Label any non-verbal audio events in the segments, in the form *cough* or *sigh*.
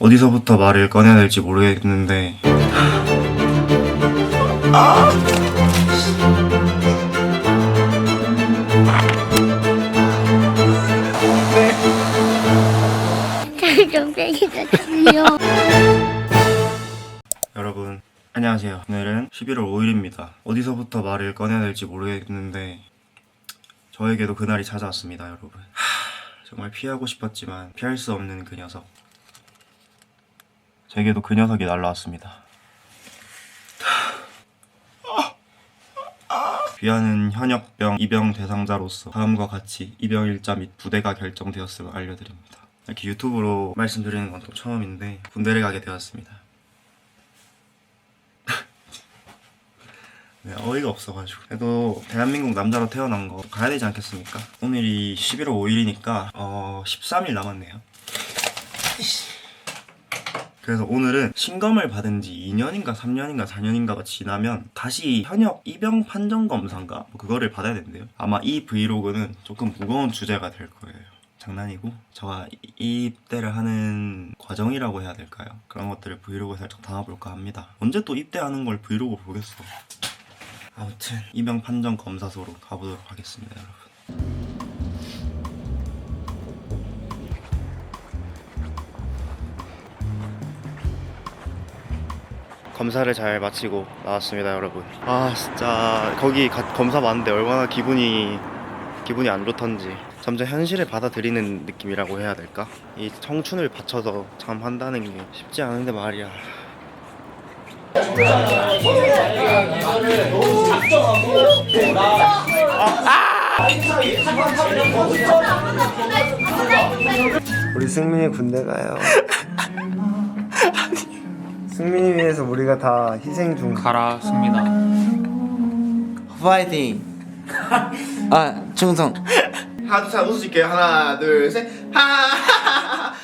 어디서부터 말을 꺼내야 될지 모르겠는데. 요 여러분 안녕하세요. 오늘은 11월 5일입니다. 어디서부터 말을 꺼내야 될지 모르겠는데 저에게도 그날이 찾아왔습니다 여러분. 하, 정말 피하고 싶었지만 피할 수 없는 그 녀석 제게도 그 녀석이 날라왔습니다 귀하는 현역병 입영 대상자로서 다음과 같이 입영 일자 및 부대가 결정되었음을 알려드립니다. 이렇게 유튜브로 말씀드리는 건 또 처음인데 군대를 가게 되었습니다. *laughs* 네, 어이가 없어가지고 그래도 대한민국 남자로 태어난 거 가야 되지 않겠습니까? 오늘이 11월 5일이니까 어 13일 남았네요. 그래서 오늘은 신검을 받은 지 2년인가 3년인가 4년인가가 지나면 다시 현역 입영 판정 검사인가 뭐 그거를 받아야 된대요. 아마 이 브이로그는 조금 무거운 주제가 될 거예요. 장난이고 이- 입대를 하는 과정이라고 해야 될까요? 그런 것들을 브이로그에 살짝 담아볼까 합니다. 언제 또 입대하는 걸 브이로그 보겠어. 아무튼 입영 판정 검사소로 가보도록 하겠습니다, 여러분. 검사를 잘 마치고 나왔습니다, 여러분. 아, 진짜 거기 가- 검사 봤는데 얼마나 기분이 기분이 안 좋던지 점점 현실을 받아들이는 느낌이라고 해야 될까? 이 청춘을 바쳐서 참 한다는 게 쉽지 않은데 말이야. 우리 승민이 군대 가요. 승민이 위해서 우리가 다 희생 중. 가라 승민아. 파이팅. 아 충성. 하나 둘 웃을 수 있게. 하나 둘 셋. 하하하하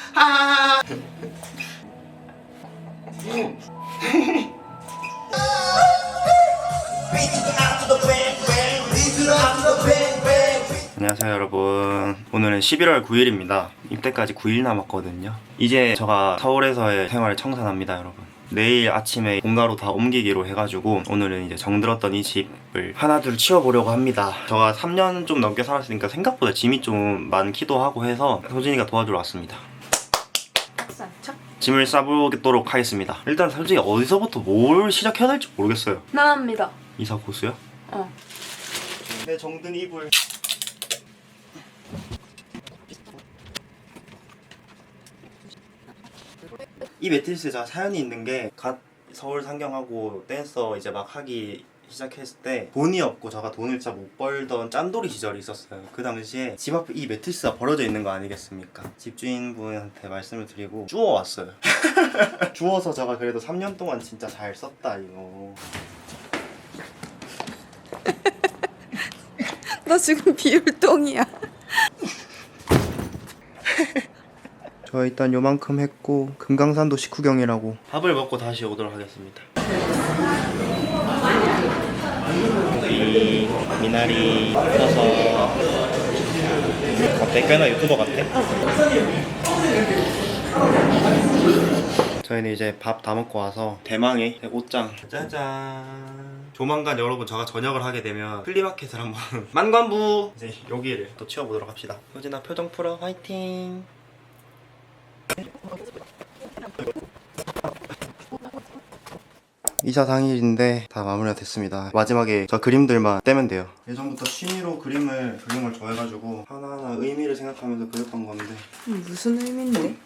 안녕하세요 여러분. 오늘은 11월 9일입니다. 입대까지 9일 남았거든요. 이제 제가 서울에서의 생활을 청산합니다 여러분 내일 아침에 본가로 다 옮기기로 해가지고 오늘은 이제 정들었던 이 집을 하나둘 치워보려고 합니다 제가 3년 좀 넘게 살았으니까 생각보다 짐이 좀 많기도 하고 해서 소진이가 도와주러 왔습니다 짐을 싸보도록 하겠습니다 일단 솔직히 어디서부터 뭘 시작해야 될지 모르겠어요 나갑니다. 이사 고수요? 어. 내 정든 이불 이 매트리스 제가 사연이 있는 게 갓 서울 상경하고 댄서 이제 막 하기 시작했을 때 돈이 없고 제가 돈을 잘못 벌던 짠돌이 시절이 있었어요. 그 당시에 집 앞에 이 매트리스가 버려져 있는 거 아니겠습니까? 집주인분한테 말씀을 드리고 주워왔어요. *laughs* 주워서 제가 그래도 3년 동안 진짜 잘 썼다 이거. *laughs* 너 지금 비율동이야. *laughs* 저 일단 요만큼 했고 금강산도 식후경이라고. 밥을 먹고 다시 오도록 하겠습니다. 고기 미나리 써서 어때? 꽤나 유튜버 같아? 저희는 이제 밥 다 먹고 와서 대망의 옷장. 짜잔. 조만간 여러분 제가 전역을 하게 되면 플리마켓을 한번. *laughs* 만관부! 이제 여기를 또 치워보도록 합시다. 효진아 표정 풀어. 화이팅 2차 당일인데 다 마무리가 됐습니다. 마지막에 저 그림들만 떼면 돼요. 예전부터 취미로 그림을 그림을 좋아해가지고 하나하나 의미를 생각하면서 그렸던 건데 무슨 의미인데?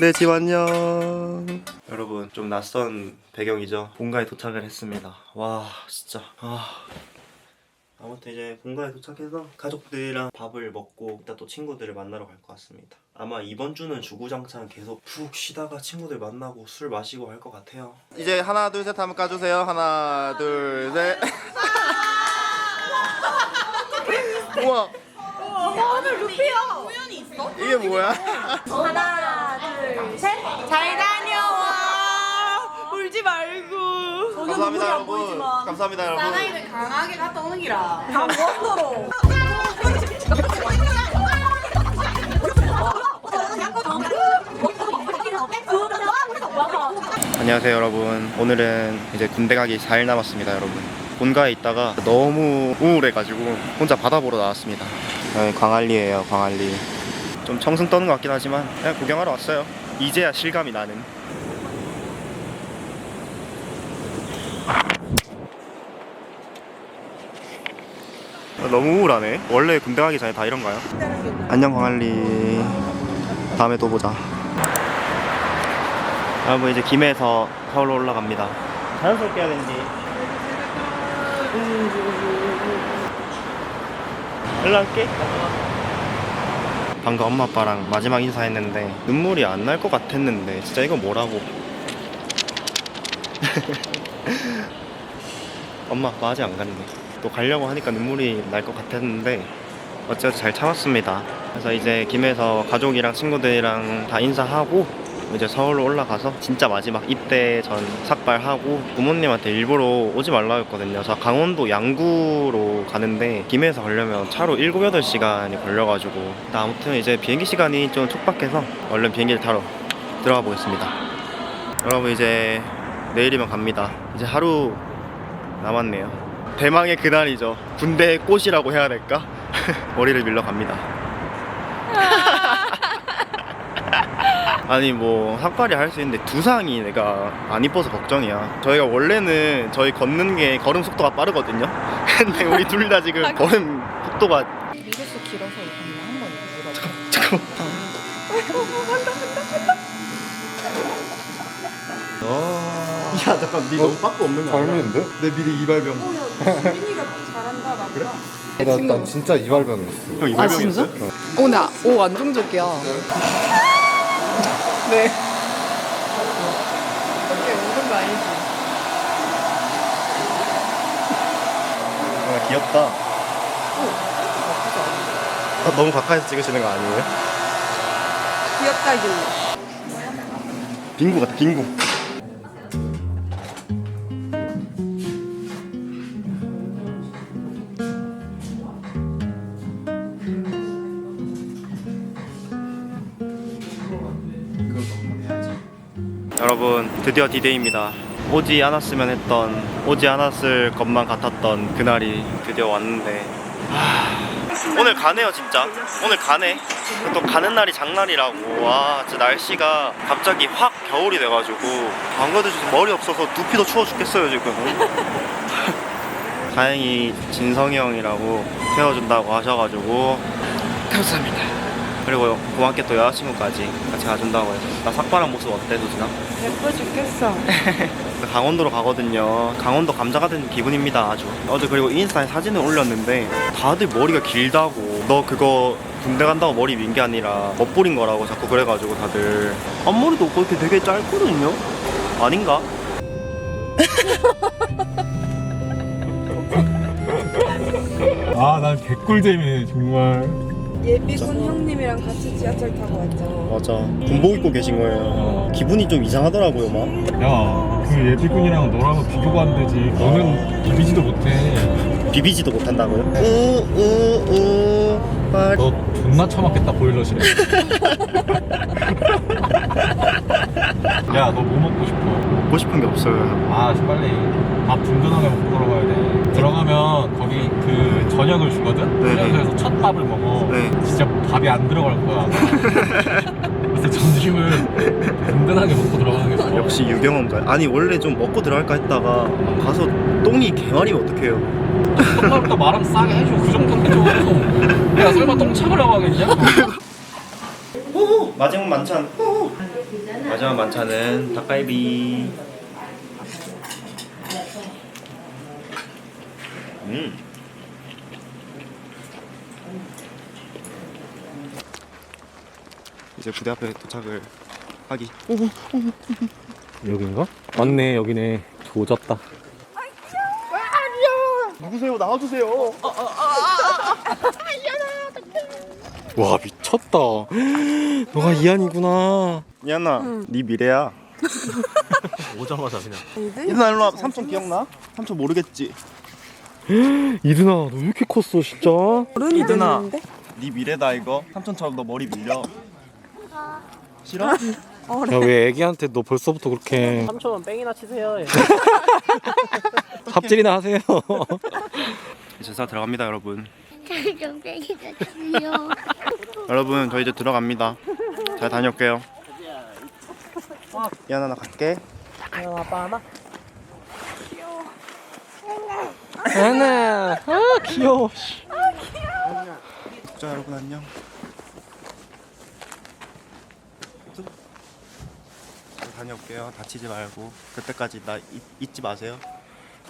네, 집 안녕. 여러분, 좀 낯선 배경이죠. 본가에 도착을 했습니다. 와, 진짜. 아. 아무튼 이제 본가에 도착해서 가족들이랑 밥을 먹고 이따 또 친구들을 만나러 갈 것 같습니다. 아마 이번 주는 주구장창 계속 푹 쉬다가 친구들 만나고 술 마시고 할 것 같아요. 이제 하나 둘셋 하면 까주세요 하나 둘 셋 우와 이게 뭐야? 하나, 둘, 셋. 잘다 감사합니다 여러분. 감사합니다 여러분. 사나이는 강하게 갔다 오는 기라. 강원도로. *laughs* 안녕하세요 여러분. 오늘은 이제 군대 가기 4일 남았습니다 여러분. 본가에 있다가 너무 우울해가지고 혼자 바다 보러 나왔습니다. 여기 광안리에요 광안리. 좀 청승 떠는 것 같긴 하지만 그냥 구경하러 왔어요. 이제야 실감이 나는. 너무 우울하네. 원래 군대 가기 전에 다 이런가요? 안녕 광안리. 다음에 또 보자. 여러분 이제 김해에서 서울로 올라갑니다. 자연스럽게 해야 되는지. 연락할게. 방금 엄마 아빠랑 마지막 인사했는데 눈물이 안 날 것 같았는데 진짜 이거 뭐라고. *laughs* 엄마 아빠 아직 안 갔네 또 가려고 하니까 눈물이 날 것 같았는데 어쨌든 잘 참았습니다 그래서 이제 김해에서 가족이랑 친구들이랑 다 인사하고 이제 서울로 올라가서 진짜 마지막 입대 전 삭발하고 부모님한테 일부러 오지 말라 했거든요. 그래서 강원도 양구로 가는데 김해에서 가려면 차로 7, 8시간이 걸려가지고 아무튼 이제 비행기 시간이 좀 촉박해서 얼른 비행기를 타러 들어가 보겠습니다. 여러분 이제 내일이면 갑니다. 이제 하루 남았네요. 대망의 그날이죠. 군대의 꽃이라고 해야 될까? *laughs* 머리를 밀러 갑니다. *laughs* 아니 뭐 삭발이 할 수 있는데 두상이 내가 안 이뻐서 걱정이야 저희가 원래는 저희 걷는 게 걸음 속도가 빠르거든요 *laughs* 근데 우리 둘 다 지금 걸음 속도가 미소스 길어서 그냥 한번 물어봐. 잠깐만 야 잠깐 니 너무 빠꾸 없는 거 아니야? 내 미리 이발병. 수빈이가 잘한다 나 그래? 나, 나 진짜 이발병이었어. 형 아 이발병이었어요? 진짜? 오나 오 안정적이야. *laughs* 네. 이렇게 우는 거 아니지? 아, 귀엽다 아, 너무 가까이서 찍으시는 거 아니에요? 귀엽다길래. 빙고 같아 빙고 여러분 드디어 디데이입니다. 오지 않았으면 했던 오지 않았을 것만 같았던 그날이 드디어 왔는데 하, 오늘 가네요 진짜. 오늘 가네. 또 가는 날이 장날이라고. 와 진짜 날씨가 갑자기 확 겨울이 돼가지고. 안 그래도 지금 머리 없어서 두피도 추워 죽겠어요 지금. *laughs* 다행히 진성이 형이라고 태워준다고 하셔가지고. 감사합니다 그리고 고맙게 또 여자친구까지 같이 가준다고 해서 나 삭발한 모습 어때 도진아? 예뻐 죽겠어. *laughs* 강원도로 가거든요. 강원도 감자가 된 기분입니다, 아주. 어제 그리고 인스타에 사진을 올렸는데 다들 머리가 길다고. 너 그거 군대 간다고 머리 민 게 아니라 멋부린 거라고 자꾸 그래가지고 다들 앞머리도 없고 이렇게 되게 짧거든요. 아닌가? *laughs* 아, 난 개꿀잼이네, 정말. 예비군 형님이랑 같이 지하철 타고 왔죠. 맞아. 군복 입고 계신 거예요. 기분이 좀 이상하더라고요, 막. 야, 그 예비군이랑 너랑은 비교가 안 되지. 너는 비비지도 못해. 비비지도 못한다고요? 우우우 빨. 너 존나 처맞겠다, 보일러실에. *laughs* 야, 너 뭐 먹고 싶어? 먹고 싶은 게 없어요. 아, 씨, 빨리 밥 든든하게 먹고 들어가야 돼. 들어가면 거기 그 저녁을 주거든? 네. 휴게소에서 첫 밥을 먹어. 네. 진짜 밥이 안 들어갈 거야. *laughs* 그래서 점심을 든든하게 먹고 들어가는 게 좋아. 역시 유경험가. 아니 원래 좀 먹고 들어갈까 했다가 가서 똥이 개말이면 어떡해요? 똥말부터 말하면 싸게 해줘. 그 정도는 해줘. 야, 설마 똥 참으려고 하겠냐? 마지막 만찬. 마지막 만찬은 닭갈비. 이제 부대 앞에 도착을 하기. 여긴가? 맞네, 여기네. 조졌다. 누구세요? 나와주세요. 와, 미쳤다. 너가 이한이구나. 미안나, 네 미래야. 오자마자 그냥. 이준아 일로 와. 삼촌 기억나? 삼촌 모르겠지. *gasps* 이든아, 너 왜 이렇게 컸어, 진짜? 이준아, 네 미래다 이거. 삼촌처럼 너 머리 밀려. 싫어? *laughs* 야 왜 애기한테 너 벌써부터 그렇게 3초만 뺑이나 치세요. 예. *laughs* 삽질이나 하세요. *laughs* 이제 사 들어갑니다 여러분. 좀 빼기가 좀요. 여러분 저 이제 들어갑니다. 잘 다녀올게요. 이하나 나 갈게. 형 아빠 하나? 하나 아 귀여워. 자 여러분 안녕 잘 다녀올게요. 다치지 말고. 그때까지 나 잊, 잊지 마세요.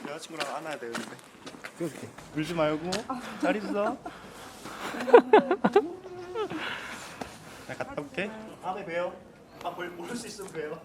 여자친구랑 안아야 되는데. 그렇게. 울지 말고. 잘 있어. *laughs* 나 갔다 올게. 다음에 봬요. 아, 볼, 모를 수 있으면 봬요